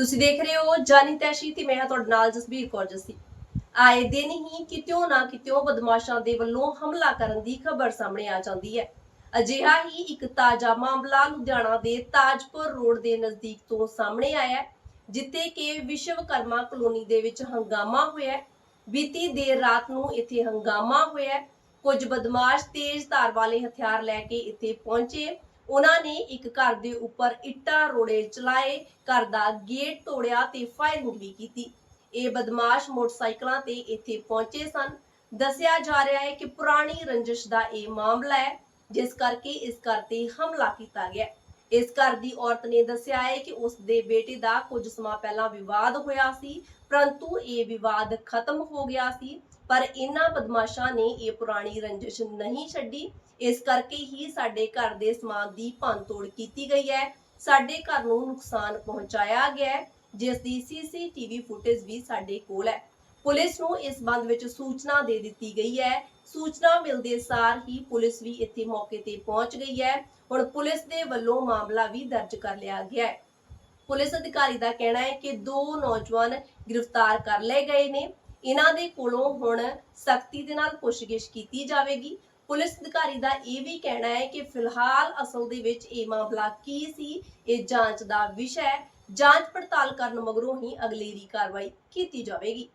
ਤੁਸੀਂ ਦੇਖ ਰਹੇ ਹੋ ਜਾਨੀ ਤੈਸ਼ੀ ਤੇ ਮੈਂ ਹਾਂ ਤੁਹਾਡੇ ਨਾਲ ਜਸਬੀਰ ਕੌਰ ਜੱਸੀ। ਆਏ ਦਿਨ ਹੀ ਕਿਤਿਓਂ ਨਾ ਕਿਤਿਓਂ ਬਦਮਾਸ਼ਾਂ ਦੇ ਵੱਲੋਂ ਹਮਲਾ ਕਰਨ ਦੀ ਖਬਰ ਸਾਹਮਣੇ ਆ ਜਾਂਦੀ ਹੈ। ਅਜਿਹਾ ਹੀ ਇੱਕ ਤਾਜ਼ਾ ਮਾਮਲਾ ਲੁਧਿਆਣਾ ਦੇ ਤਾਜਪੁਰ ਰੋਡ ਦੇ ਨਜ਼ਦੀਕ ਤੋਂ ਸਾਹਮਣੇ ਆਇਆ ਜਿੱਥੇ ਕਿ ਵਿਸ਼ਵਕਰਮਾ ਕਲੋਨੀ ਦੇ ਵਿੱਚ ਹੰਗਾਮਾ ਹੋਇਆ ਬੀਤੀ ਦੇਰ ਰਾਤ ਨੂੰ ਇੱਥੇ ਹੰਗਾਮਾ ਹੋਇਆ ਹੈ। ਕੁਝ ਬਦਮਾਸ਼ ਤੇਜ਼ ਧਾਰ ਵਾਲੇ ਹਥਿਆਰ ਲੈ ਕੇ ਇੱਥੇ ਪਹੁੰਚੇ ਉਹਨਾਂ ਨੇ ਇੱਕ ਘਰ ਦੇ ਉੱਪਰ ਇੱਟਾਂ, ਰੋੜੇ ਚਲਾਏ, ਘਰ ਦਾ ਗੇਟ ਤੋੜਿਆ ਤੇ ਫਾਇਰਿੰਗ ਵੀ ਕੀਤੀ। ਇਹ ਬਦਮਾਸ਼ ਮੋਟਰਸਾਈਕਲਾਂ ਤੇ ਇੱਥੇ ਪਹੁੰਚੇ ਸਨ। ਦੱਸਿਆ ਜਾ ਰਿਹਾ ਹੈ ਕਿ ਪੁਰਾਣੀ ਰੰਜਿਸ਼ ਦਾ ਇਹ ਮਾਮਲਾ ਹੈ, ਜਿਸ ਕਰਕੇ ਇਸ ਘਰ ਤੇ ਹਮਲਾ ਕੀਤਾ ਗਿਆ। ਇਸ ਘਰ ਦੀ ਔਰਤ ਨੇ ਦੱਸਿਆ ਹੈ ਕਿ ਉਸ ਦੇ ਬੇਟੇ ਦਾ ਕੁਝ ਸਮਾਂ ਪਹਿਲਾਂ ਵਿਵਾਦ ਹੋਇਆ ਸੀ, ਪਰੰਤੂ ਇਹ ਵਿਵਾਦ ਖਤਮ ਹੋ ਗਿਆ ਸੀ, ਪਰ ਇਹਨਾਂ ਬਦਮਾਸ਼ਾਂ ਨੇ ਇਹ ਪੁਰਾਣੀ ਰੰਜਿਸ਼ ਨਹੀਂ ਛੱਡੀ। ਇਸ ਕਰਕੇ ਹੀ ਸਾਡੇ ਘਰ ਦੇ ਸਮਾਨ ਦੀ ਭੰਨਤੋੜ ਕੀਤੀ ਗਈ ਹੈ। ਸਾਡੇ ਘਰ ਨੂੰ ਨੁਕਸਾਨ ਪਹੁੰਚਾਇਆ ਗਿਆ ਜਿਸ ਦੀ ਸੀਸੀਟੀਵੀ ਫੁਟੇਜ ਵੀ ਸਾਡੇ ਕੋਲ ਹੈ। ਪੁਲਿਸ ਨੂੰ ਇਸ ਬੰਦ ਵਿੱਚ ਸੂਚਨਾ ਦੇ ਦਿੱਤੀ ਗਈ ਹੈ। ਸੂਚਨਾ ਮਿਲਦੇ ਸਾਰ ਹੀ ਪੁਲਿਸ ਵੀ ਇੱਥੇ ਮੌਕੇ ਤੇ ਪਹੁੰਚ ਗਈ ਹੈ। ਹੁਣ ਪੁਲਿਸ ਦੇ ਵੱਲੋਂ ਮਾਮਲਾ ਵੀ ਦਰਜ ਕਰ ਲਿਆ ਗਿਆ ਹੈ। ਪੁਲਿਸ ਅਧਿਕਾਰੀ ਦਾ ਕਹਿਣਾ ਹੈ ਕਿ ਦੋ ਨੌਜਵਾਨ ਗ੍ਰਿਫਤਾਰ ਕਰ ਲਏ ਗਏ ਨੇ। ਇਹਨਾਂ ਦੇ ਕੋਲੋਂ ਹੁਣ ਸਖਤੀ ਦੇ ਨਾਲ ਪੁੱਛਗਿੱਛ ਕੀਤੀ ਜਾਵੇਗੀ। ਪੁਲਿਸ ਅਧਿਕਾਰੀ ਦਾ ਇਹ ਵੀ ਕਹਿਣਾ ਹੈ ਕਿ ਫਿਲਹਾਲ ਅਸਲ ਦੇ ਵਿੱਚ ਇਹ ਮਾਮਲਾ ਕੀ ਸੀ, ਇਹ ਜਾਂਚ ਦਾ ਵਿਸ਼ਾ ਹੈ। ਜਾਂਚ ਪੜਤਾਲ ਕਰਨ ਮਗਰੋਂ ਹੀ ਅਗਲੇਰੀ ਕਾਰਵਾਈ ਕੀਤੀ ਜਾਵੇਗੀ।